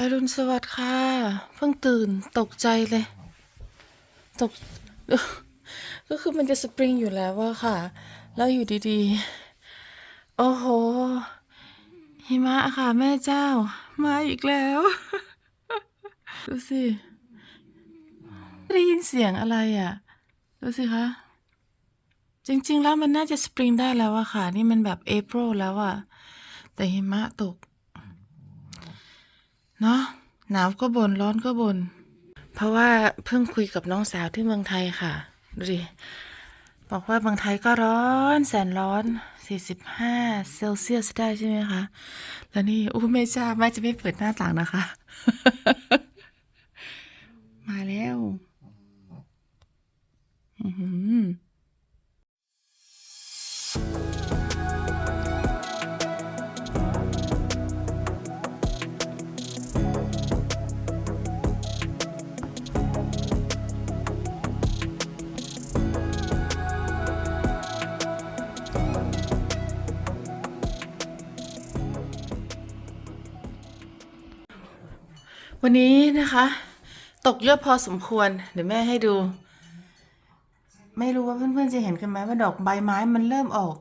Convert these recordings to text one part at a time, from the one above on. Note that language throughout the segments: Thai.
อรุณสวัสดิ์ค่ะ เพิ่งตื่นตกใจเลย ตก ก็คือมันจะสปริงอยู่แล้วว่าค่ะ แล้วอยู่ดีๆ โอ้โห หิมะค่ะแม่เจ้า มาอีกแล้ว ดูสิได้ยินเสียงอะไรอะ ดูสิคะ จริงๆแล้วมันน่าจะสปริงได้แล้วอะค่ะ นี่มันแบบเอ r ร l แล้วอะแต่หิมะตก เนาะหนาวก็บน่นร้อนก็บน่นเพราะว่าเพิ่งคุยกับน้องสาวที่เมืองไทยค่ะดูดิบอกว่าเมืองไทยก็ร้อนแสนร้อน 45 เซลเซียสได้ใช่ไหมคะแล้วนี่อู้แม่จ้าแม่จะไม่เปิดหน้าต่างนะคะ มาแล้ว อือหือ วันนี้นะคะ ตกเยอะพอสมควร เดี๋ยวแม่ให้ดู ไม่รู้ว่าเพื่อนๆจะเห็นกันไหมว่าดอกใบไม้มันเริ่มออก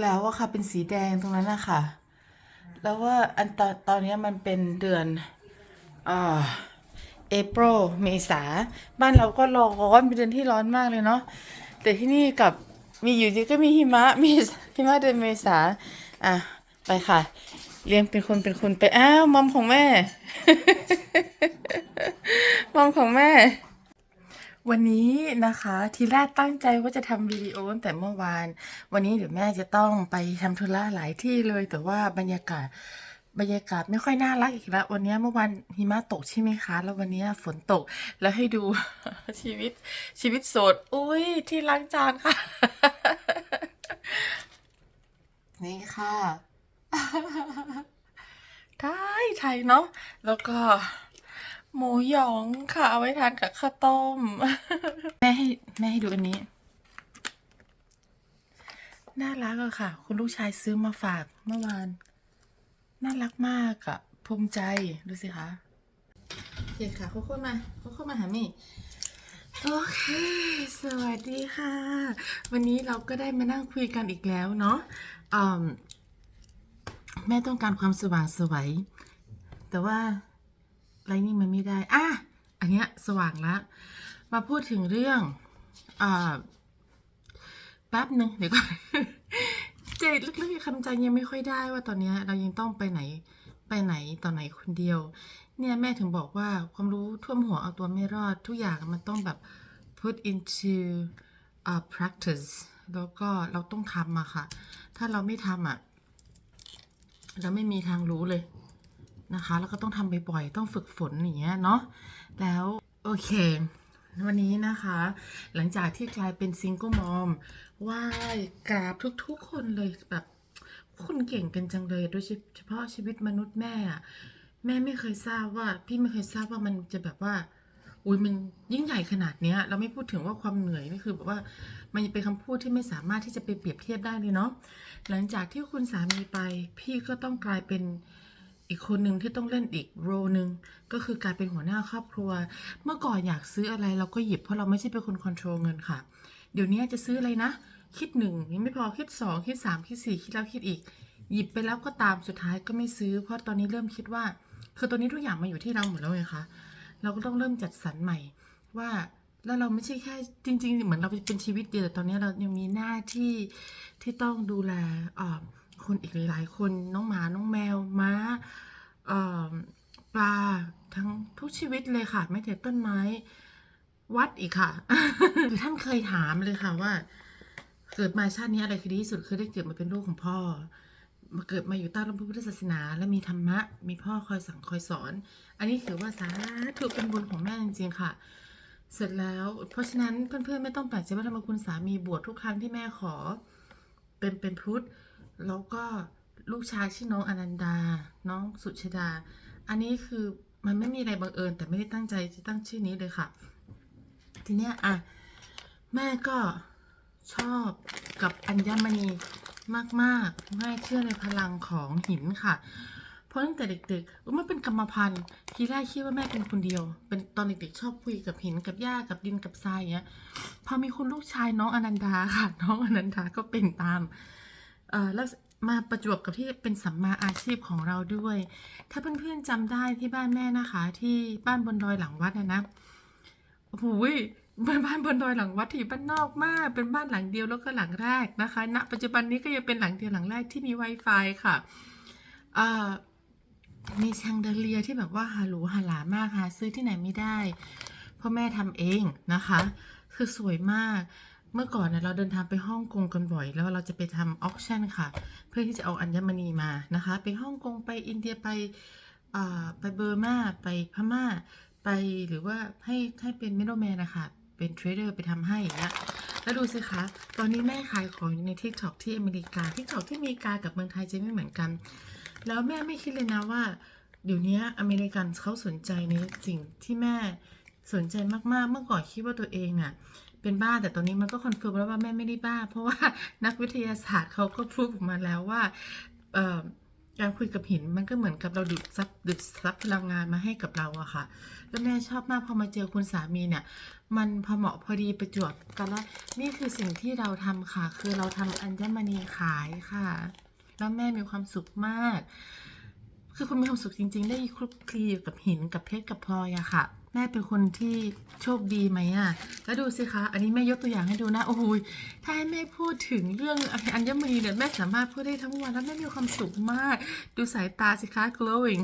แล้วอะค่ะเป็นสีแดงตรงนั้นนะคะแล้วว่าอันตอนตอนนี้มันเป็นเดือนอ่าเอ r รเมษา บ้านเราก็ร้อนเป็นเดือนที่ร้อนมากเลยเนาะแต่ที่นี่กับมีอยู่ดีก็มีหิมะมีหิมะเดือนเมษาอะไปค่ะ เลี้ยงเป็นคนเป็นคนไปอ้าวมอมของแม่ มอมของแม่ วันนี้นะคะ ทีแรกตั้งใจว่าจะทำวิดีโอตั้งแต่เมื่อวาน วันนี้เดี๋ยวแม่จะต้องไปทำธุระหลายที่เลย แต่ว่าบรรยากาศบรรยากาศไม่ค่อยน่ารักอีกแล้ว วันนี้เมื่อวานหิมะตกใช่ไหมคะ แล้ววันนี้ฝนตกแล้วให้ดูชีวิตชีวิตโสดอุ้ยที่ล้างจานค่ะ นี่ค่ะ ไทยไทยเนาะ แล้วก็ หมูหยองค่ะ เอาไว้ทานกับข้าวต้ม แม่ให้แม่ให้ดูอันนี้ น่ารักอะค่ะ คุณลูกชายซื้อมาฝากเมื่อวาน น่ารักมากอะภูมิใจ ดูสิคะโอเคค่ะโคโค่มาโคโค่มาหามี่โอเค สวัสดีค่ะ วันนี้เราก็ได้มานั่งคุยกันอีกแล้วเนาะอืม แม่ต้องการความสว่างสวยแต่ว่าไรนี่มันไม่ได้อะอันเนี้ยสว่างแล้ว มาพูดถึงเรื่องอ่าแป๊บหนึ่งเดี๋ยวก่อนเจลึกๆคำใจยังไม่ค่อยได้ว่าตอนนี้เรายังต้องไปไหนไปไหนต่อไหนคนเดียว เนี่ยแม่ถึงบอกว่าความรู้ท่วมหัวเอาตัวไม่รอด ทุกอย่างมันต้องแบบ put into uh, practice แล้วก็เราต้องทำอะค่ะ ถ้าเราไม่ทำอะ เราไม่มีทางรู้เลยนะคะ แล้วก็ต้องทำบ่อยๆต้องฝึกฝนอย่างเงี้ยเนาะแล้วโอเค วันนี้นะคะ หลังจากที่กลายเป็นซิงเกิลมอมไหว้กราบทุกๆคนเลยแบบคุณเก่งกันจังเลยโดยเฉพาะชีวิตมนุษย์แม่อะแม่ไม่เคยทราบว่า พี่ไม่เคยทราบว่ามันจะแบบว่า อุ้ยมันยิ่งใหญ่ขนาดเนี้ย เราไม่พูดถึงว่าความเหนื่อยนี่คือแบบว่ามันเป็นคำพูดที่ไม่สามารถที่จะไปเปรียบเทียบได้เลยเนาะหลังจากที่คุณสามีไป พี่ก็ต้องกลายเป็นอีกคนหนึ่งที่ต้องเล่นอีกโรหนึ่งก็คือการเป็นหัวหน้าครอบครัว เมื่อก่อนอยากซื้ออะไรเราก็หยิบเพราะเราไม่ใช่เป็นคนคอนโทรลเงินค่ะ เดี๋ยวนี้จะซื้ออะไรนะ คิดหนึ่งยังไม่พอคิดสองคิดสามคิดสี่คิดแล้วคิดอีก หยิบไปแล้วก็ตามสุดท้ายก็ไม่ซื้อ เพราะตอนนี้เริ่มคิดว่า คือตอนนี้ทุกอย่างมาอยู่ที่เราหมดแล้วไงคะ เราก็ต้องเริ่มจัดสรรใหม่ว่าแล้วเราไม่ใช่แค่จริง ๆ เหมือนเราเป็นชีวิตเดียวแต่ตอนนี้เรายังมีหน้าที่ที่ต้องดูแลคนอีกหลายๆ คนน้องหมาน้องแมวม้าปลาทั้งทุกชีวิตเลยค่ะ ไม่แต่ต้นไม้วัดอีกค่ะคือท่านเคยถามเลยค่ะว่า เกิดมาชาตินี้อะไรคือดีที่สุดคือได้เกิดมาเป็นลูกของพ่อ มาเกิดมาอยู่ใต้ร่มพระพุทธศาสนา และมีธรรมะ มีพ่อคอยสั่งคอยสอน อันนี้ถือว่าสาธุเป็นบุญของแม่จริงๆค่ะ เสร็จแล้ว เพราะฉะนั้นเพื่อนๆไม่ต้องแปลกใจว่าทำไมคุณสามีบวชทุกครั้งที่แม่ขอ เป็นเป็นพุทธแล้วก็ลูกชายชื่อน้องอนันดา น้องสุชดา อันนี้คือมันไม่มีอะไรบังเอิญ แต่ไม่ได้ตั้งใจจะตั้งชื่อนี้เลยค่ะ ทีเนี้ยอะแม่ก็ชอบกับอัญมณี มากๆแม่เชื่อในพลังของหินค่ะ เพราะตั้งแต่เด็กๆมันเป็นกรรมพันธุ์ทีแรกคิดว่าแม่เป็นคนเดียว เป็นตอนเด็กๆชอบคุยกับหินกับหญ้ากับดินกับทรายอย่างเงี้ยพอมีคุณลูกชายน้องอนันดาค่ะ น้องอนันดาก็เป็นตามเอ่อแล้วมาประจวบกับที่เป็นสัมมาอาชีพของเราด้วย ถ้าเพื่อนๆจำได้ที่บ้านแม่นะคะ ที่บ้านบนดอยหลังวัดนะนะโอ้ย เป็นบ้านบนดอยหลังวัดที่บ้านนอกมาก เป็นบ้านหลังเดียวแล้วก็หลังแรกนะคะณปัจจุบันนี้ก็ยังเป็นหลังเดียวหลังแรกที่มี Wi-Fi ค่ะมีแชงเดเลียที่แบบว่าฮาหรูฮาหลามากหาซื้อที่ไหนไม่ได้พราะแม่ทำเองนะคะ คือสวยมากเมื่อก่อนนะเราเดินทางไปฮ่องกงกันบ่อย แล้วเราจะไปทำออคชั่นค่ะ เพื่อที่จะเอาอัญมณีมานะคะ ไปฮ่องกงไปอินเดียไปไปเบอร์มาไปพม่า ไปหรือว่าให้ให้เป็นมิดเดิลแมนนะคะ เป็นเทรดเดอร์ไปทำให้อย่างเงี้ยแล้วดูสิคะ ตอนนี้แม่ขายของอยู่ใน TikTok ที่อเมริกา TikTok ที่อเมริกากับเมืองไทยจะไม่เหมือนกัน แล้วแม่ไม่คิดเลยนะว่าเดี๋ยวนี้อเมริกันเขาสนใจในสิ่งที่แม่สนใจมากๆ เมื่อก่อนคิดว่าตัวเองอะเป็นบ้าแต่ตอนนี้มันก็คอนเฟิร์มแล้วว่าแม่ไม่ได้บ้า เพราะว่านักวิทยาศาสตร์เขาก็พูดออกมาแล้วว่า การคุยกับหินมันก็เหมือนกับเราดูดซับดูดซับพลังงานมาให้กับเราอะค่ะ แล้วแม่ชอบมากพอมาเจอคุณสามีเนี่ย มันพอเหมาะพอดีประจวบกันแล้วนี่คือสิ่งที่เราทำค่ะ คือเราทำอัญมณีขายค่ะ แล้วแม่มีความสุขมาก คือคุณมีความสุขจริง ๆ ได้คลุกคลีอยู่กับหินกับเพชรกับพลอยอะค่ะ แม่เป็นคนที่โชคดีไหมอะ แล้วดูสิคะ อันนี้แม่ยกตัวอย่างให้ดูนะ โอ้โหยถ้าให้แม่พูดถึงเรื่องอัญมณีเนี่ยแม่สามารถพูดได้ทั้งวันแล้วแม่มีความสุขมาก ดูสายตาสิคะ glowing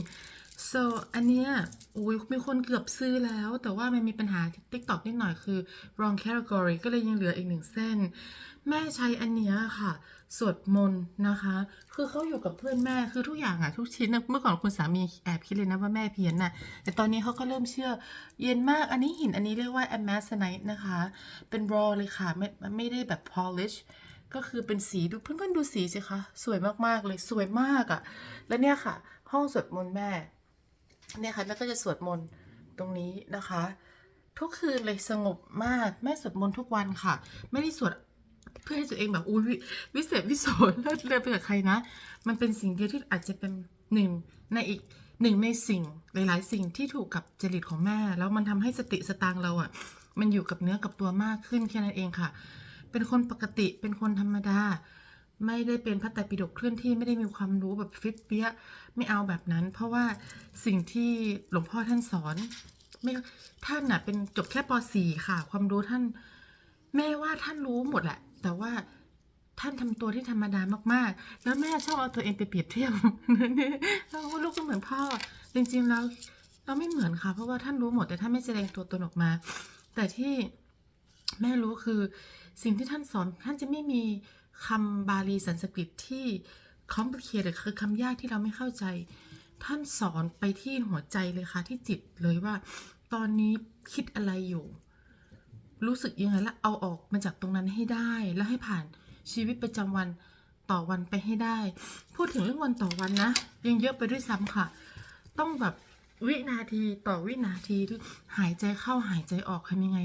so อันเนี้ยอุ้ยมีคนเกือบซื้อแล้ว แต่ว่ามันมีปัญหา TikTok นิดหน่อยคือ wrong category ก็เลยยังเหลืออีกหนึ่งเส้น แม่ใช้อันเนี้ยค่ะ สวดมนต์นะคะ คือเขาอยู่กับเพื่อนแม่คือทุกอย่างอะทุกชิ้นเมื่อก่อนคุณสามีแอบคิดเลยนะว่าแม่เพี้ยนน่ะ แต่ตอนนี้เขาก็เริ่มเชื่อ เย็นมากอันนี้หินอันนี้เรียกว่า a m a s o n i t e นะคะ เป็น raw เลยค่ะ ไม่ไม่ได้แบบ polish ก็คือเป็นสีดูเพื่อนๆดูสีสิคะสวยมากๆเลยสวยมากอะแล้วเนี่ยค่ะ ห้องสวดมนต์แม่ เนี่ยค่ะแม่ก็จะสวดมนต์ตรงนี้นะคะ ทุกคืนเลยสงบมากแม่สวดมนต์ทุกวันค่ะ ไม่ได้สวดเพื่อให้ตัวเองแบบอุ้ยวิเศษวิโสเลิศเลือไปกับใครนะ มันเป็นสิ่งเดียวที่อาจจะเป็นหนึ่งในอีกหนึ่งในสิ่งหลายๆ สิ่งที่ถูกกับจริตของแม่ แล้วมันทำให้สติสตางเราอะ่ะ มันอยู่กับเนื้อกับตัวมากขึ้นแค่นั้นเองค่ะ เป็นคนปกติเป็นคนธรรมดา ไม่ได้เป็นพระไตรปิฎกเคลื่อนที่ไม่ได้มีความรู้แบบฟิตเปี้ยไม่เอาแบบนั้น เพราะว่าสิ่งที่หลวงพ่อท่านสอนไม่ท่านน่ะเป็นจบแค่ป .4 ค่ะ ความรู้ท่าน แม่ว่าท่านรู้หมดแหละ แต่ว่าท่านทำตัวที่ธรรมดามากๆ แล้วแม่ชอบเอาตัวเองไปเปรียบเทียบเราว่าลูกก็เหมือนพ่อ จริงๆแล้วเราไม่เหมือนค่ะ เพราะว่าท่านรู้หมดแต่ท่านไม่แสดงตัวตนออกมา แต่ที่แม่รู้คือสิ่งที่ท่านสอนท่านจะไม่มี คำบาลีสันสกฤตที่ complicated คือคำยากที่เราไม่เข้าใจ ท่านสอนไปที่หัวใจเลยค่ะ ที่จิตเลยว่า ตอนนี้คิดอะไรอยู่ รู้สึกยังไงแล้วเอาออกมาจากตรงนั้นให้ได้ แล้วให้ผ่านชีวิตประจำวันต่อวันไปให้ได้ พูดถึงเรื่องวันต่อวันนะ ยังเยอะไปด้วยซ้ำค่ะ ต้องแบบวินาทีต่อวินาทีที่หายใจเข้าหายใจออกทำยังไง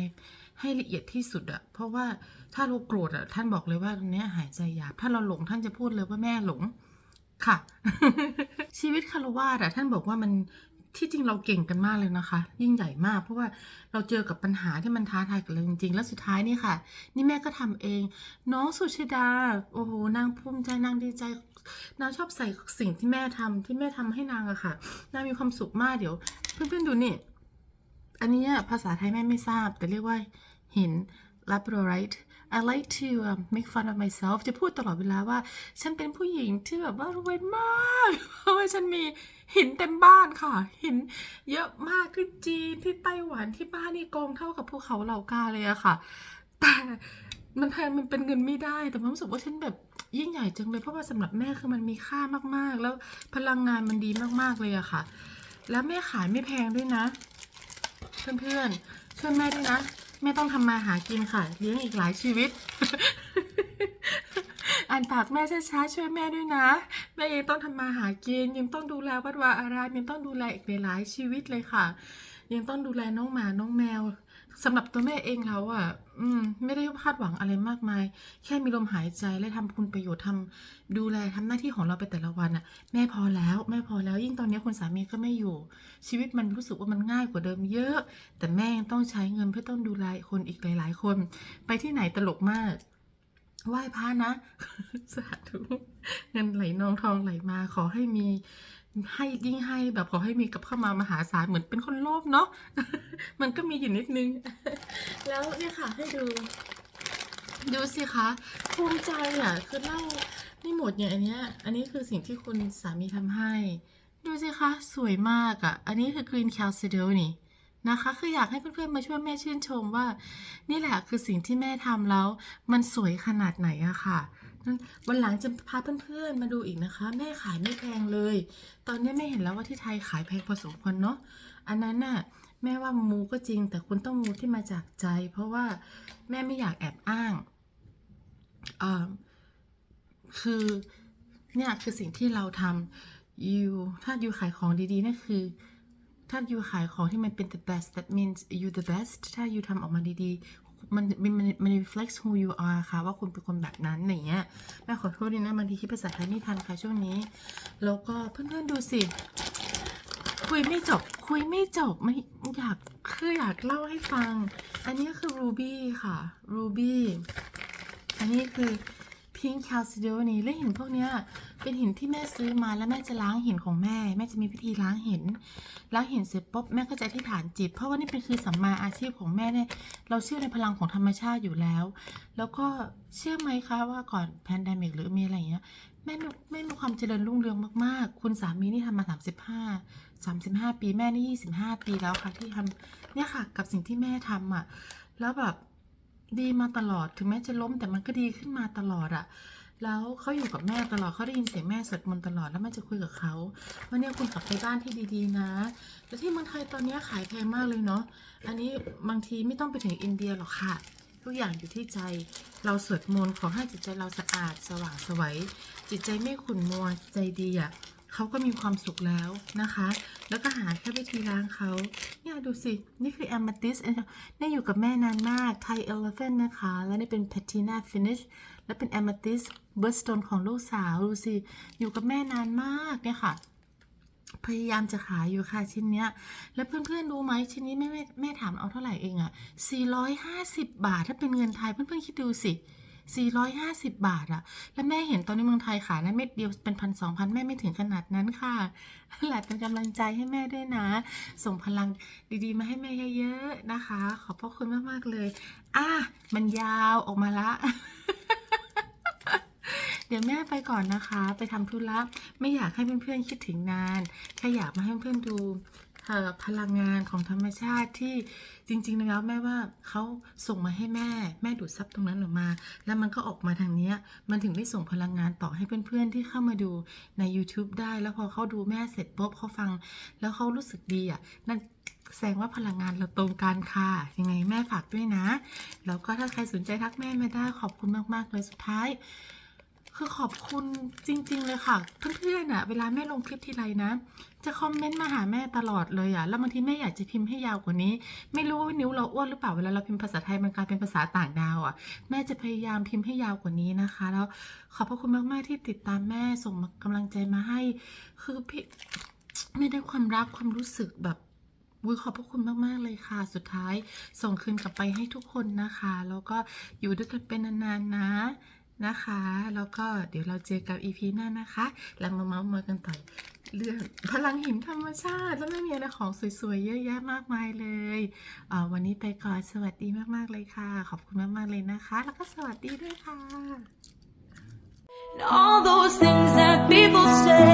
ให้ละเอียดที่สุดอะเพราะว่าถ้าเราโกรธอะท่านบอกเลยว่าตรงนี้หายใจหยาบ ถ้าเราหลงท่านจะพูดเลยว่าแม่หลงค่ะ ชีวิตคารวาสอะท่านบอกว่ามันที่จริงเราเก่งกันมากเลยนะคะ ยิ่งใหญ่มาก เพราะว่าเราเจอกับปัญหาที่มันท้าทายกับเราจริงๆ แล้วสุดท้ายนี่ค่ะ นี่แม่ก็ทำเอง น้องสุชิดา โอ้โหนางภูมิใจนางดีใจนางชอบใส่สิ่งที่แม่ทำที่แม่ทำให้นางอะค่ะนางมีความสุขมากเดี๋ยว เพื่อนๆดูนี่ อันนี้ภาษาไทยแม่ไม่ทราบ แต่เรียกว่าหิน labradorite I like to um, make fun of myself จะพูดตลอดเวลาว่า ฉันเป็นผู้หญิงที่แบบว่ารวยมาก เพราะว่าฉันมีหินเต็มบ้านค่ะ หินเยอะมากที่จีนที่ไต้หวันที่บ้านนี่กองเท่ากับภูเขาเหล่ากาเลยอะค่ะ แต่มันแพงมันเป็นเงินไม่ได้ แต่ผมรู้สึกว่าฉันแบบยิ่งใหญ่จังเลย เพราะว่าสำหรับแม่คือมันมีค่ามากๆ แล้วพลังงานมันดีมากๆเลยอะค่ะ แล้วแม่ขายไม่แพงด้วยนะ เพื่อนๆช่วยแม่ด้วยนะแม่ต้องทำมาหากินค่ะ เลี้ยงอีกหลายชีวิต อ่านปากแม่ช้าๆช่วยแม่ด้วยนะแม่ยังต้องทำมาหากิน ยังต้องดูแลวัดวาอารามยังต้องดูแลอีกหลายชีวิตเลยค่ะ ยังต้องดูแลน้องหมาน้องแมว สำหรับตัวแม่เองแล้วอะอืมไม่ได้คาดหวังอะไรมากมาย แค่มีลมหายใจและทำคุณประโยชน์ทำดูแลทำหน้าที่ของเราไปแต่ละวันอะ แม่พอแล้วแม่พอแล้วยิ่งตอนนี้คุณสามีก็ไม่อยู่ ชีวิตมันรู้สึกว่ามันง่ายกว่าเดิมเยอะ แต่แม่ยังต้องใช้เงินเพื่อต้องดูแลคนอีกหลาย ๆ คน ไปที่ไหนตลกมากไหว้พระนะ สาธุเงินไหลนองทองไหลมาขอให้มี ให้ยิ่งให้แบบขอให้มีกับเข้ามามหาศาลเหมือนเป็นคนโลภเนาะ มันก็มีอยู่นิดนึง แล้วเนี่ยค่ะให้ดู ดูสิคะภูมิใจอะ คือเล่าไม่หมดอย่างอันเนี้ย อันนี้คือสิ่งที่คุณสามีทำให้ ดูสิคะ สวยมากอะ อันนี้คือ Green Calcedony นะคะ คืออยากให้เพื่อนๆมาช่วยแม่ชื่นชมว่า นี่แหละคือสิ่งที่แม่ทำแล้ว มันสวยขนาดไหนอะค่ะ วันหลังจะพาเพื่อนๆมาดูอีกนะคะ แม่ขายไม่แพงเลย ตอนนี้แม่เห็นแล้วว่าที่ไทยขายแพงพอสมควรเนาะอันนั้นน่ะแม่ว่ามูก็จริง แต่คุณต้องมูที่มาจากใจ เพราะว่าแม่ไม่อยากแอบอ้างอ่าคือเนี่ยคือสิ่งที่เราทำยูถ้ายูขายของดีๆนั่นคือ ถ้ายูขายของที่มันเป็น the best that means you the best ถ้ายูทำออกมาดีๆ มันมันมัน reflects who you are ค่ะ ว่าคุณเป็นคนแบบนั้นอย่างเงี้ยแม่ขอโทษด้วยนะบางทีคิดภาษาไทยไม่ทันค่ะช่วงนี้ แล้วก็เพื่อนๆดูสิ คุยไม่จบ คุยไม่จบไม่อยากคืออยากเล่าให้ฟัง อันนี้คือรูบี้ค่ะรูบี้อันนี้คือ pink chalcedony และหินพวกเนี้ยเป็นหินที่แม่ซื้อมาแล้วแม่จะล้างหินของแม่ แม่จะมีพิธีล้างหิน ล้างหินเสร็จปุ๊บแม่ก็จะอธิษฐานจิต เพราะว่านี่เป็นคือสัมมาอาชีพของแม่เนี่ยเราเชื่อในพลังของธรรมชาติอยู่แล้ว แล้วก็เชื่อไหมคะว่าก่อนแพนดมิกหรือมีอะไรเงี้ยแม่มีแม่มีความเจริญรุ่งเรืองมากๆ คุณสามีนี่ทำมา 35 35 ปีแม่นี่ 25 ปีแล้วค่ะที่ทำเนี่ยค่ะกับสิ่งที่แม่ทำอะแล้วแบบ ดีมาตลอดถึงแม้จะล้มแต่มันก็ดีขึ้นมาตลอดอะแล้วเขาอยู่กับแม่ตลอดเขาได้ยินเสียงแม่สวดมนต์ตลอดแล้วแม่จะคุยกับเขาว่าเนี่ยคุณกลับไปบ้านที่ดีๆนะแต่ที่เมืองไทยตอนนี้ขายแพงมากเลยเนาะอันนี้บางทีไม่ต้องไปถึงอินเดียหรอกค่ะทุกอย่างอยู่ที่ใจ เราสวดมนต์ขอให้จิตใจเราสะอาด สว่างไสวัยจิตใจไม่ขุ่นมัวใจดีอะ เขาก็มีความสุขแล้วนะคะ แล้วก็หาแค่วิธีล้างเขาเนี่ยดูสิ นี่คือ amethyst เนี่ยอยู่กับแม่นานมาก Thai elephant นะคะ แล้วนี่เป็น patina finish แล้วเป็น amethyst birthstone ของลูกสาว ดูสิ อยู่กับแม่นานมากเนี่ยค่ะพยายามจะขายอยู่ค่ะชิ้นเนี้ย แล้วเพื่อนๆรู้ไหมชิ้นนี้แม่แม่แม่ถามเอาเท่าไหร่เองอะ450 บาทถ้าเป็นเงินไทยเพื่อนๆคิดดูสิ 450 บาทอะแล้วแม่เห็นตอนนี้เมืองไทยขายนะเม็ดเดียวเป็นพันสองพันแม่ไม่ถึงขนาดนั้นค่ะหละเป็นกำลังใจให้แม่ด้วยนะ ส่งพลังดีๆ มาให้แม่เยอะๆนะคะ ขอบพระคุณมากๆเลย อะมันยาวออกมาละเดี๋ยวแม่ไปก่อนนะคะ ไปทำธุระไม่อยากให้เพื่อนๆคิดถึงนานแค่อยากมาให้เพื่อนๆดู พลังงานของธรรมชาติที่จริง ๆ แล้วแม่ว่าเขาส่งมาให้แม่ แม่ดูดซับตรงนั้นออกมา แล้วมันก็ออกมาทางเนี้ยมันถึงได้ส่งพลังงานต่อให้เพื่อนๆที่เข้ามาดูใน YouTube ได้ แล้วพอเขาดูแม่เสร็จปุ๊บเขาฟัง แล้วเขารู้สึกดีอะนั่นแสดงว่าพลังงานเราตรงกันค่ะ ยังไงแม่ฝากด้วยนะ แล้วก็ถ้าใครสนใจทักแม่มาได้ขอบคุณมากๆเลยสุดท้าย คือขอบคุณจริง ๆ เลยค่ะ เพื่อนๆอะ เวลาแม่ลงคลิปทีไรนะ จะคอมเมนต์มาหาแม่ตลอดเลยอะ แล้วบางทีแม่อยากจะพิมพ์ให้ยาวกว่านี้ ไม่รู้ว่านิ้วเราอ้วนหรือเปล่า เวลาเราพิมพ์ภาษาไทยมันกลายเป็นภาษาต่างดาวอะ แม่จะพยายามพิมพ์ให้ยาวกว่านี้นะคะ แล้วขอบพระคุณมากๆที่ติดตามแม่ส่งกำลังใจมาให้ คือพี่ไม่ได้ความรักความรู้สึกแบบวุ้ยขอบพระคุณมาก ๆ เลยค่ะ สุดท้ายส่งคืนกลับไปให้ทุกคนนะคะ แล้วก็อยู่ด้วยกันเป็นนานๆนะ นะคะ แล้วก็เดี๋ยวเราเจอกับ EP หน้านะคะแล้วมาเมาส์มอยกันต่อเรื่องพลังหินธรรมชาติ แล้วไม่มีอะไรของสวยๆ เยอะแยะมากมายเลยเวันนี้ไปก่อนสวัสดีมากๆเลยค่ะ ขอบคุณมากๆเลยนะคะ แล้วก็สวัสดีด้วยค่ะ And all those things that people say